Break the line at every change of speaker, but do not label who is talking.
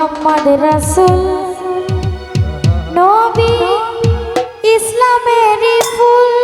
মোহাম্মদ রসুল নবী ইসলামের ফুল।